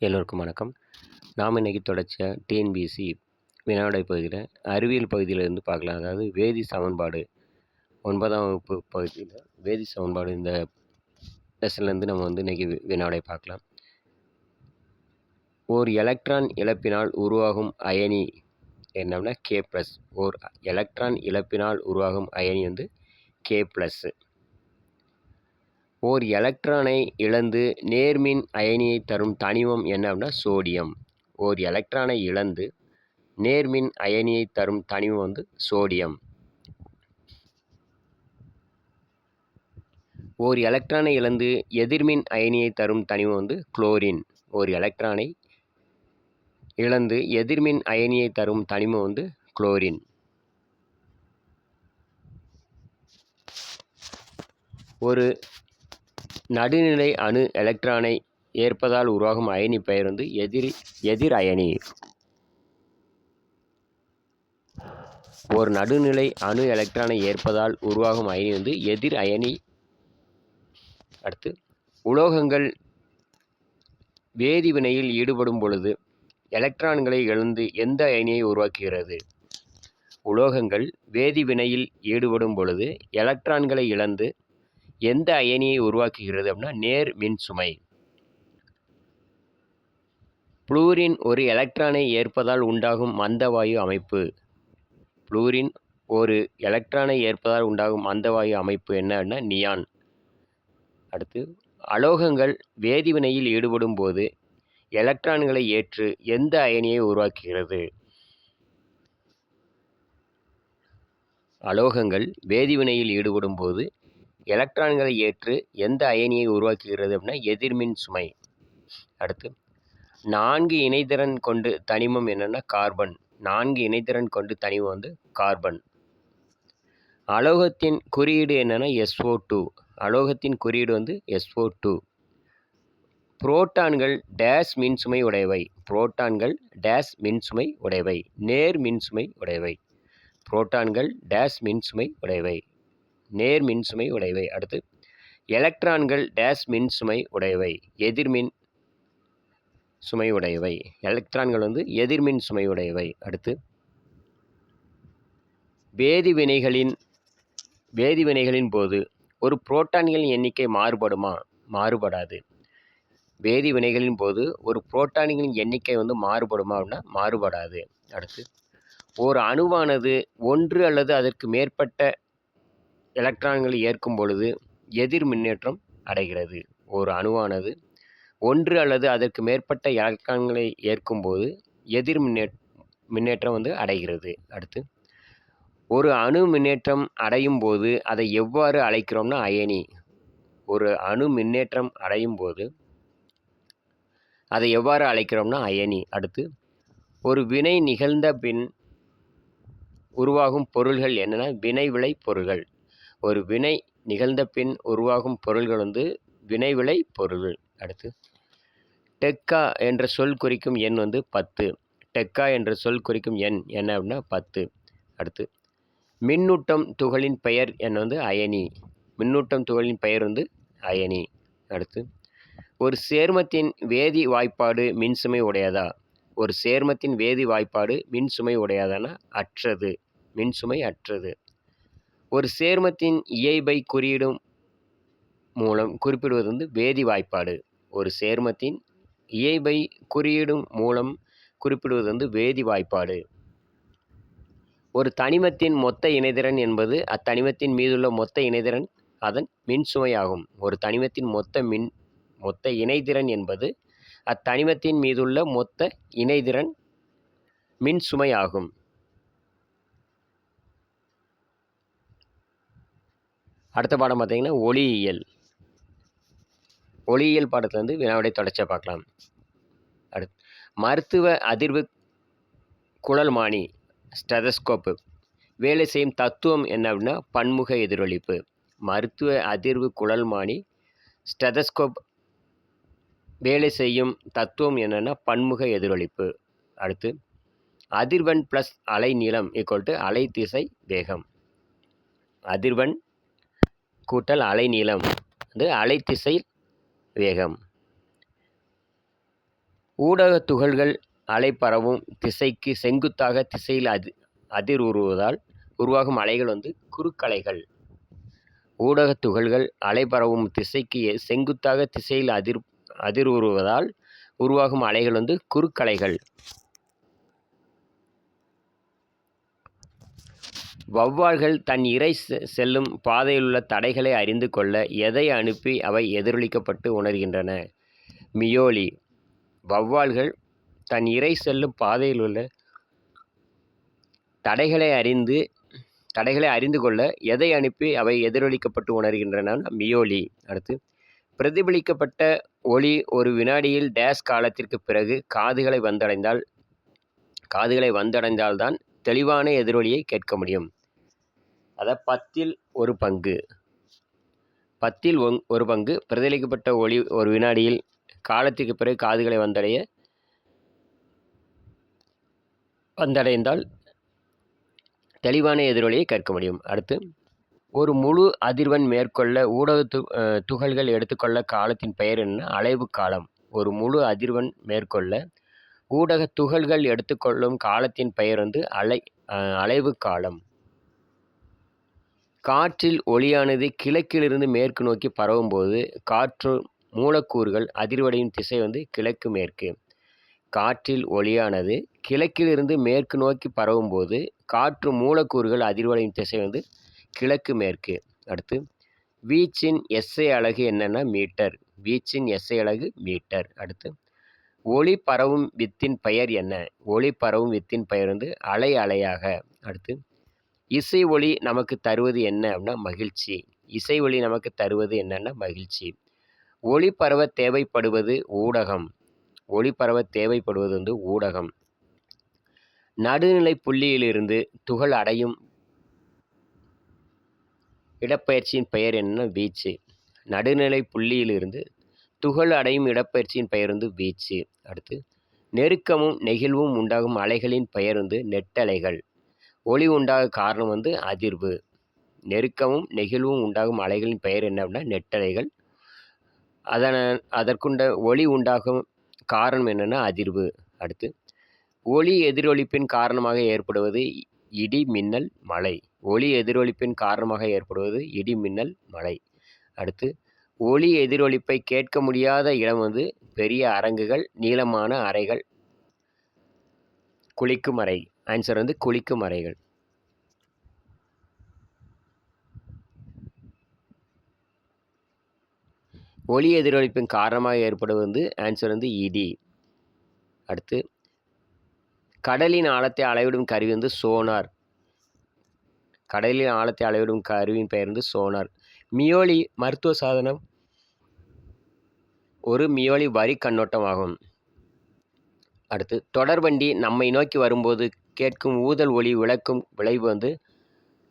எல்லோருக்கும் வணக்கம். நாம் இன்றைக்கி தொடர்ச்சியாக டிஎன்பிஎஸ்சி வினாடை பகுதியில் அறிவியல் பகுதியிலேருந்து பார்க்கலாம். அதாவது வேதி சமன்பாடு ஒன்பதாம் வகுப்பு பகுதியில் வேதி சமன்பாடு இந்த லெசன்லேருந்து நம்ம வந்து இன்றைக்கி வினாடை பார்க்கலாம். ஓர் எலக்ட்ரான் இழப்பினால் உருவாகும் அயனி என்னன்னா கே ப்ளஸ் ஓர் எலக்ட்ரான் இழப்பினால் உருவாகும் அயனி வந்து கே ப்ளஸ்ஸு ஓர் எலக்ட்ரானை இழந்து நேர்மின் அயனியை தரும் தனிமம் என்ன அப்படின்னா சோடியம். ஓர் எலக்ட்ரானை இழந்து நேர்மின் அயனியை தரும் தனிமம் வந்து சோடியம். ஓர் எலக்ட்ரானை இழந்து எதிர்மின் அயனியை தரும் தனிமம் வந்து குளோரின். ஓர் எலக்ட்ரானை இழந்து எதிர்மின் அயனியை தரும் தனிமம் வந்து குளோரின். ஒரு நடுநிலை அணு எலக்ட்ரானை ஏற்பதால் உருவாகும் அயனி பெயர் வந்து எதிரி எதிர் அயனி ஒரு நடுநிலை அணு எலக்ட்ரானை ஏற்பதால் உருவாகும் அயனி வந்து எதிர் அயனி அடுத்து உலோகங்கள் வேதிவினையில் ஈடுபடும் பொழுது எலக்ட்ரான்களை இழந்து எந்த அயனியை உருவாக்குகிறது? உலோகங்கள் வேதிவினையில் ஈடுபடும் பொழுது எலக்ட்ரான்களை இழந்து எந்த அயனியை உருவாக்குகிறது அப்படின்னா நேர் மின் சுமை. புளூரின் ஒரு எலக்ட்ரானை ஏற்பதால் உண்டாகும் மந்தவாயு அமைப்பு. புளூரின் ஒரு எலக்ட்ரானை ஏற்பதால் உண்டாகும் மந்தவாயு அமைப்பு என்னன்னா நியான். அடுத்து அலோகங்கள் வேதிவினையில் ஈடுபடும் போது எலக்ட்ரான்களை ஏற்று எந்த அயனியை உருவாக்குகிறது? அலோகங்கள் வேதிவினையில் ஈடுபடும் போது எலக்ட்ரான்களை ஏற்று எந்த அயனியை உருவாக்குகிறது அப்படின்னா எதிர்மின் சுமை. அடுத்து நான்கு இணைதிறன் கொண்டு தனிமம் என்னென்னா கார்பன். நான்கு இணைதிறன் கொண்டு தனிமம் வந்து கார்பன். அலோகத்தின் குறியீடு என்னென்னா எஸ்ஓ டூ அலோகத்தின் குறியீடு வந்து எஸ்ஓ டூ புரோட்டான்கள் டேஸ் மின்சுமை உடையவை. புரோட்டான்கள் டேஸ் மின்சுமை உடையவை. நேர் மின்சுமை உடையவை. புரோட்டான்கள் டேஸ் மின்சுமை உடையவை. நேர் மின்சுமை உடையவை. அடுத்து எலக்ட்ரான்கள் டேஸ் மின்சுமை உடையவை எதிர்மின் சுமை உடையவை. எலக்ட்ரான்கள் வந்து எதிர்மின் சுமை உடையவை. அடுத்து வேதிவினைகளின் வேதிவினைகளின் போது ஒரு புரோட்டான்களின் எண்ணிக்கை மாறுபடுமா? மாறுபடாது. வேதிவினைகளின் போது ஒரு புரோட்டான்களின் எண்ணிக்கை வந்து மாறுபடுமா அப்படின்னா மாறுபடாது. அடுத்து ஒரு அணுவானது ஒன்று அல்லது அதற்கு மேற்பட்ட எலக்ட்ரான்களை ஏற்கும் பொழுது எதிர் மின்னேற்றம் அடைகிறது. ஒரு அணுவானது ஒன்று அல்லது அதற்கு மேற்பட்ட எலக்ட்ரான்களை ஏற்கும்போது எதிர் மின்னே மின்னேற்றம் வந்து அடைகிறது. அடுத்து ஒரு அணு மின்னேற்றம் அடையும் போது அதை எவ்வாறு அழைக்கிறோம்னா அயனி. ஒரு அணு மின்னேற்றம் அடையும் போது அதை எவ்வாறு அழைக்கிறோம்னா அயனி. அடுத்து ஒரு வினை நிகழ்ந்த பின் உருவாகும் பொருள்கள் என்னென்னா வினைவிளை பொருள்கள். ஒரு வினை நிகழ்ந்த பின் உருவாகும் பொருள்கள் வந்து வினைவிளை பொருள்கள் அடுத்து டெக்கா என்ற சொல் குறிக்கும் எண் வந்து பத்து. டெக்கா என்ற சொல் குறிக்கும் எண் என்ன அப்படின்னா பத்து. அடுத்து மின்னூட்டம் துகளின் பெயர் என்ன வந்து அயனி. மின்னூட்டம் துகளின் பெயர் வந்து அயனி. அடுத்து ஒரு சேர்மத்தின் வேதி வாய்ப்பாடு மின்சுமை உடையதா? ஒரு சேர்மத்தின் வேதி வாய்ப்பாடு மின்சுமை உடையதானா? அற்றது. மின்சுமை அற்றது. ஒரு சேர்மத்தின் இயைபை குறியீடும் மூலம் குறிப்பிடுவது வந்து வேதி வாய்ப்பாடு. ஒரு சேர்மத்தின் இயைபை குறியீடும் மூலம் குறிப்பிடுவது வந்து வேதி வாய்ப்பாடு. ஒரு தனிமத்தின் மொத்த இணைதிறன் என்பது அத்தனிமத்தின் மீதுள்ள மொத்த இணைதிறன் அதன் மின்சுமையாகும். ஒரு தனிமத்தின் மொத்த மின் மொத்த இணைதிறன் என்பது அத்தனிமத்தின் மீதுள்ள மொத்த இணைதிறன் மின்சுமையாகும் ஆகும் அடுத்த பாடம் பார்த்திங்கன்னா ஒளியியல். ஒளியியல் பாடத்தில் வந்து வினாவிடை தொடர்ச்சியாக பார்க்கலாம். அடுத்து மருத்துவ அதிர்வு குழல்மானி ஸ்டெதஸ்கோப்பு. வேலை செய்யும் தத்துவம் என்ன அப்படின்னா பன்முக எதிரொலிப்பு. மருத்துவ அதிர்வு குழல்மானி ஸ்டெதஸ்கோப் வேலை செய்யும் தத்துவம் என்னென்னா பன்முக எதிரொலிப்பு. அடுத்து அதிர்வெண் ப்ளஸ் அலை நீளம் ஈக்குவல் டு அலை திசை வேகம். அதிர்வெண் கூட்டல் அலைநீளம் வந்து அலை திசை வேகம். ஊடகத் துகள்கள் அலை பரவும் திசைக்கு செங்குத்தாக திசையில் அதி அதிர் உருவதால் உருவாகும் அலைகள் வந்து குறுக்கலைகள். ஊடகத் துகள்கள் அலை பரவும் திசைக்கு செங்குத்தாக திசையில் அதிர் அதிர் உருவதால் உருவாகும் அலைகள் வந்து குறுக்கலைகள். வௌவால்கள் தன் இரை செ- செல்லும் பாதையிலுள்ள தடைகளை அறிந்து கொள்ள எதை அனுப்பி அவை எதிரொலிக்கப்பட்டு உணர்கின்றன? மியோலி. வௌவால்கள் தன் இரை செல்லும் பாதையில் உள்ள தடைகளை அறிந்து தடைகளை அறிந்து கொள்ள எதை அனுப்பி அவை எதிரொலிக்கப்பட்டு உணர்கின்றன? மியோலி. அடுத்து. பிரதிபலிக்கப்பட்ட ஒளி ஒரு வினாடியில் டேஸ் காலத்திற்கு பிறகு காதுகளை வந்தடைந்தால் காதுகளை வந்தடைந்தால்தான் தெளிவான எதிரொலியை கேட்க முடியும். அதை பத்தில் ஒரு பங்கு. பத்தில் ஒங் ஒரு பங்கு. பிரதிலிக்கப்பட்ட ஒளி ஒரு வினாடியில் காலத்திற்கு பிறகு காதுகளை வந்தடைய வந்தடைந்தால் தெளிவான எதிரொலியை கேட்க முடியும். அடுத்து ஒரு முழு அதிர்வெண் மேற்கொள்ள ஊடக து துகள்கள் எடுத்துக்கொள்ள காலத்தின் பெயர் என்ன? அலைவு காலம். ஒரு முழு அதிர்வெண் மேற்கொள்ள ஊடக துகள்கள் எடுத்துக்கொள்ளும் காலத்தின் பெயர் வந்து அலை அலைவு காலம். காற்றில் ஒளியானது கிழக்கிலிருந்து மேற்கு நோக்கி பரவும்போது காற்று மூலக்கூறுகள் அதிர்வடையும் திசை வந்து கிழக்கு மேற்கு. காற்றில் ஒளியானது கிழக்கிலிருந்து மேற்கு நோக்கி பரவும்போது காற்று மூலக்கூறுகள் அதிர்வடையும் திசை வந்து கிழக்கு மேற்கு. அடுத்து வீச்சின் எஸ்ஐ அலகு என்னென்னா மீட்டர். வீச்சின் எஸ்ஐ அலகு மீட்டர். அடுத்து ஒளி பரவும் வித்தின் பெயர் என்ன? ஒளி பரவும் வித்தின் பெயர் வந்து அலை அலையாக. அடுத்து இசை ஒளி நமக்கு தருவது என்ன அப்படின்னா மகிழ்ச்சி. இசை ஒளி நமக்கு தருவது என்னன்னா மகிழ்ச்சி. ஒளி பரவ தேவைப்படுவது ஊடகம். ஒளி பரவ தேவைப்படுவது வந்து ஊடகம். நடுநிலை புள்ளியிலிருந்து துகள் அடையும் இடப்பெயர்ச்சியின் பெயர் என்ன வீச்சு. நடுநிலை புள்ளியிலிருந்து துகள் அடையும் இடப்பெயர்ச்சியின் பெயர் வந்து வீச்சு. அடுத்து நெருக்கமும் நெகிழ்வும் உண்டாகும் அலைகளின் பெயர் வந்து நெட்டலைகள். ஒளி உண்டாக காரணம் வந்து அதிர்வு. நெருக்கமும் நெகிழ்வும் உண்டாகும் அலைகளின் பெயர் என்ன அப்படின்னா நெட்டலைகள். அதன அதற்குண்ட ஒளி உண்டாகும் காரணம் என்னென்னா அதிர்வு. அடுத்து ஒளி எதிரொலிப்பின் காரணமாக ஏற்படுவது இடி மின்னல் மழை. ஒளி எதிரொலிப்பின் காரணமாக ஏற்படுவது இடி மின்னல் மழை. அடுத்து ஒளி எதிரொலிப்பை கேட்க முடியாத இடம் வந்து பெரிய அரங்குகள் நீளமான அறைகள் குளிக்கும் அறை. ஆன்சர் வந்து குளிக்கும் அறைகள். ஒளி எதிரொலிப்பின் காரணமாக ஏற்படுவது வந்து ஆன்சர் வந்து இடி அடுத்து கடலின் ஆழத்தை அளவிடும் கருவி வந்து சோனார் கடலின் ஆழத்தை அளவிடும் கருவியின் பெயர் வந்து சோனார் மியோலி மருத்துவ சாதனம் ஒரு மியோலி வரி கண்ணோட்டமாகும். அடுத்து தொடர்வண்டி நம்மை நோக்கி வரும்போது கேட்கும் ஊதல் ஒளி விளக்கும் விளைவு வந்து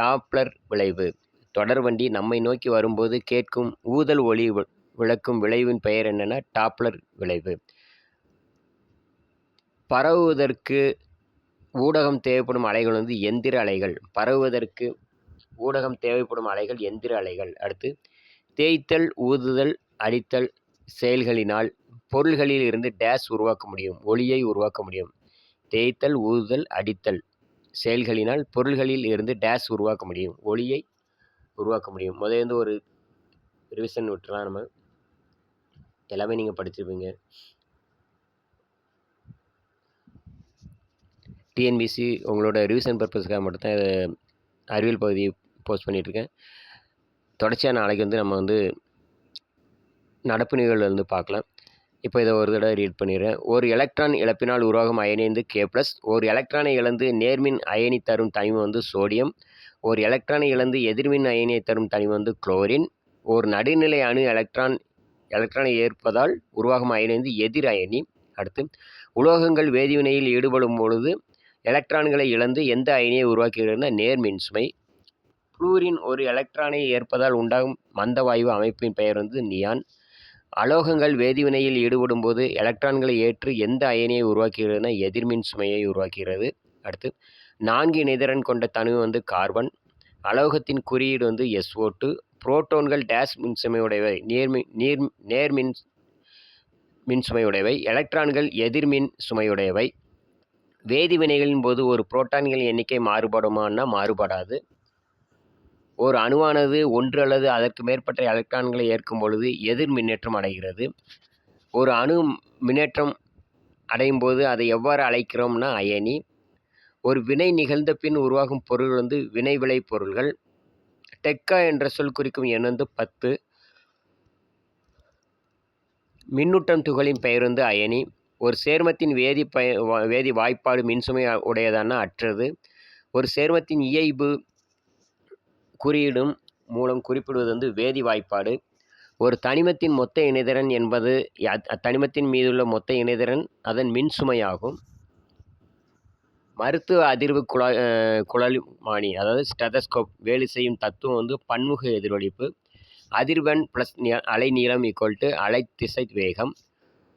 டாப்ளர் விளைவு. தொடர்வண்டி நம்மை நோக்கி வரும்போது கேட்கும் ஊதல் ஒளி விளக்கும் விளைவின் பெயர் என்னென்னா டாப்ளர் விளைவு. பரவுவதற்கு ஊடகம் தேவைப்படும் அலைகள் வந்து எந்திர அலைகள். பரவுவதற்கு ஊடகம் தேவைப்படும் அலைகள் எந்திர அலைகள். அடுத்து தேய்த்தல் ஊதுதல் அடித்தல் செயல்களினால் பொருள்களில் இருந்து டேஸ் உருவாக்க முடியும். ஒளியை உருவாக்க முடியும். தேய்த்தல் ஊதுதல் அடித்தல். செயல்களினால் பொருள்களில் இருந்து டேஸ் உருவாக்க முடியும். ஒளியை உருவாக்க முடியும். முதல்ல இருந்து ஒரு ரிவிஷன் விட்டுலாம் நம்ம. எல்லாமே நீங்கள் படிச்சிருப்பீங்க. டிஎன்பிசி உங்களோட ரிவிஷன் பர்பஸ்க்காக மட்டும்தான் இதை அறிவியல் பகுதியை போஸ்ட் பண்ணிகிட்ருக்கேன் தொடர்ச்சியாக நாளைக்கு வந்து நம்ம வந்து நடப்பு நிகழ்வு வந்து பார்க்கலாம். இப்போ இதை ஒரு தடவை ரீட் பண்ணிடுறேன். ஒரு எலக்ட்ரான் இழப்பினால் உருவாகும் அயனிந்து கே ப்ளஸ் ஒரு எலக்ட்ரானை இழந்து நேர்மின் அயனி தரும் தனிமம் வந்து சோடியம் ஒரு எலக்ட்ரானை இழந்து எதிர்மின் அயனியை தரும் தனிமம் வந்து குளோரின் ஒரு நடுநிலை அணு எலக்ட்ரான் எலக்ட்ரானை ஏற்பதால் உருவாகும் அயனி வந்து எதிர் அயனி அடுத்து உலோகங்கள் வேதிவினையில் ஈடுபடும் பொழுது எலக்ட்ரான்களை இழந்து எந்த அயனியை உருவாக்குகிறதுனா நேர்மின் சுமை. புளூரின் ஒரு எலக்ட்ரானை ஏற்பதால் உண்டாகும் மந்தவாயு அமைப்பின் பெயர் வந்து நியான் அலோகங்கள் வேதிவினையில் ஈடுபடும் போது எலக்ட்ரான்களை ஏற்று எந்த அயனியை உருவாக்குகிறதுனா எதிர்மின் சுமையை உருவாக்குகிறது. அடுத்து நான்கு இணைதிறன் கொண்ட தனு வந்து கார்பன் அலோகத்தின் குறியீடு வந்து எஸ் ஓட்டு புரோட்டோன்கள் டேஸ் மின்சுமையுடையவை நேர்மின் நீர் நேர்மின் மின் சுமையுடையவை எலக்ட்ரான்கள் எதிர்மின் சுமையுடையவை. வேதிவினைகளின் போது ஒரு புரோட்டான்களின் எண்ணிக்கை மாறுபடுமான்னா மாறுபடாது. ஒரு அணுவானது ஒன்று அல்லது அதற்கு மேற்பட்ட எலக்ட்ரான்களை ஏற்கும் பொழுது எதிர் மின்னேற்றம் அடைகிறது. ஒரு அணு மின்னேற்றம் அடையும் போது அதை எவ்வாறு அழைக்கிறோம்னா அயனி. ஒரு வினை நிகழ்ந்த பின் உருவாகும் பொருள் வந்து வினை விளை பொருள்கள். டெக்கா என்ற சொல் குறிக்கும் எண் வந்து பத்து. மின்னூட்டம் துகளின் பெயர் வந்து அயனி. ஒரு சேர்மத்தின் வேதி பய வா- வேதி வாய்ப்பாடு மின்சுமை உடையதான அற்றது. ஒரு சேர்மத்தின் இயைபு குறியீடும் மூலம் குறிப்பிடுவது வந்து வேதி வாய்ப்பாடு. ஒரு தனிமத்தின் மொத்த இணைதிறன் என்பது அத்தனிமத்தின் மீதுள்ள மொத்த இணைதிறன் அதன் மின்சுமையாகும். மருத்துவ அதிர்வு குழா குழலிமானி குழல்மானி அதாவது ஸ்டெதஸ்கோப் வேலை செய்யும் தத்துவம் வந்து பன்முக எதிரொலிப்பு அதிர்வெண் ப்ளஸ் அலை நீளம் ஈக்குவல் டு அலை திசை வேகம்.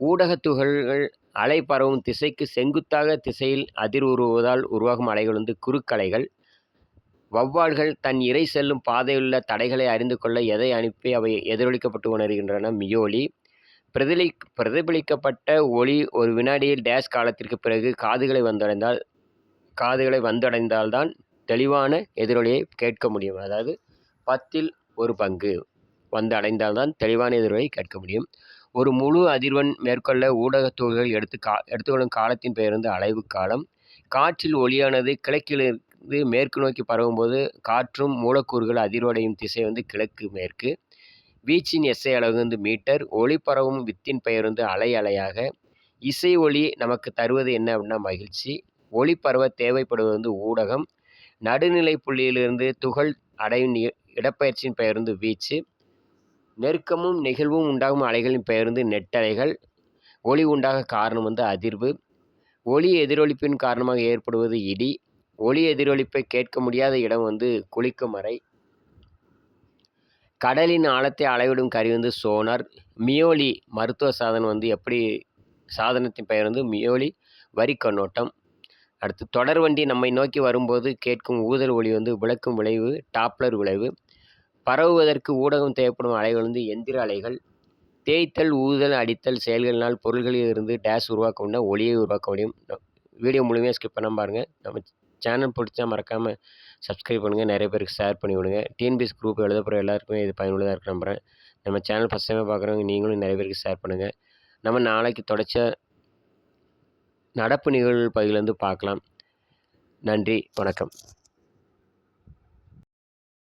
ஊடகத்துகள்கள் அலை பரவும் திசைக்கு செங்குத்தாக திசையில் அதிர்வுறுவதால் உருவாகும் அலைகள் வந்து குறுக்கலைகள். வௌவால்கள் தன் இரை செல்லும் பாதையுள்ள தடைகளை அறிந்து கொள்ள எதை அனுப்பி அவை எதிரொலிக்கப்பட்டு உணர்கின்றன? மியோலி பிரதிலி பிரதிபலிக்கப்பட்ட ஒளி ஒரு வினாடியில் டேஷ் காலத்திற்கு பிறகு காதுகளை வந்தடைந்தால் காதுகளை வந்தடைந்தால்தான் தெளிவான எதிரொலியை கேட்க முடியும். அதாவது பத்தில் ஒரு பங்கு வந்து அடைந்தால்தான் தெளிவான எதிரொலியை கேட்க முடியும். ஒரு முழு அதிர்வெண் மேற்கொள்ள ஊடகத் துகள்கள் எடுத்து கா எடுத்துக்கொள்ளும் காலத்தின் பெயர் வந்து அலைவு காலம். காற்றில் ஒளியானது கிழக்கில் இது மேற்கு நோக்கி பரவும்போது காற்றும் மூலக்கூறுகள் அதிர்வடையும் திசை வந்து கிழக்கு மேற்கு. வீச்சின் எஸ்ஐ அளவு வந்து மீட்டர். ஒளி பரவும் வித்தின் பெயர் வந்து அலை அலையாக. இசை ஒளி நமக்கு தருவது என்ன அப்படின்னா மகிழ்ச்சி. ஒளி பரவ தேவைப்படுவது வந்து ஊடகம். நடுநிலை புள்ளியிலிருந்து துகள் அடையும் இடப்பயிற்சியின் இடப்பெயர்ச்சியின் பெயர் வந்து வீச்சு. நெருக்கமும் நெகிழ்வும் உண்டாகும் அலைகளின் பெயர் வந்து நெட்டலைகள். ஒளி உண்டாக காரணம் வந்து அதிர்வு. ஒளி எதிரொலிப்பின் காரணமாக ஏற்படுவது இடி. ஒளி எதிரொலிப்பை கேட்க முடியாத இடம் வந்து குளிக்கும் அறை கடலின் ஆழத்தை அளவிடும் கருவி வந்து சோனார். மியோலி மருத்துவ சாதனம் வந்து எப்படி சாதனத்தின் பெயர் வந்து மியோலி வரி கண்ணோட்டம். அடுத்து தொடர் வண்டி நம்மை நோக்கி வரும்போது கேட்கும் ஊதல் ஒளி வந்து விளக்கும் விளைவு டாப்ளர் விளைவு. பரவுவதற்கு ஊடகம் தேவைப்படும் அலைகள் வந்து எந்திர அலைகள். தேய்த்தல் ஊதல் அடித்தல் செயல்களினால் பொருள்களில் இருந்து டேஷ் உருவாக்க முடியும் ஒளியை உருவாக்க முடியும். வீடியோ முழுமையாக ஸ்கிப் பண்ண பாருங்கள் நம்ம சேனல் பிடிச்சா மறக்காமல் சப்ஸ்கிரைப் பண்ணுங்கள் நிறைய பேருக்கு ஷேர் பண்ணி விடுங்க. டிஎன்பிஎஸ் குரூப் எழுத போகிற எல்லாருக்குமே இது பயனுள்ளதாக இருக்க நம்புகிறேன் நம்ம சேனல் ஃபஸ்ட் டைமே பார்க்குறவங்க நீங்களும் நிறைய பேருக்கு ஷேர் பண்ணுங்கள் நம்ம நாளைக்கு தொடச்ச நடப்பு நிகழ்வு பகுதியிலேருந்து பார்க்கலாம். நன்றி. வணக்கம்.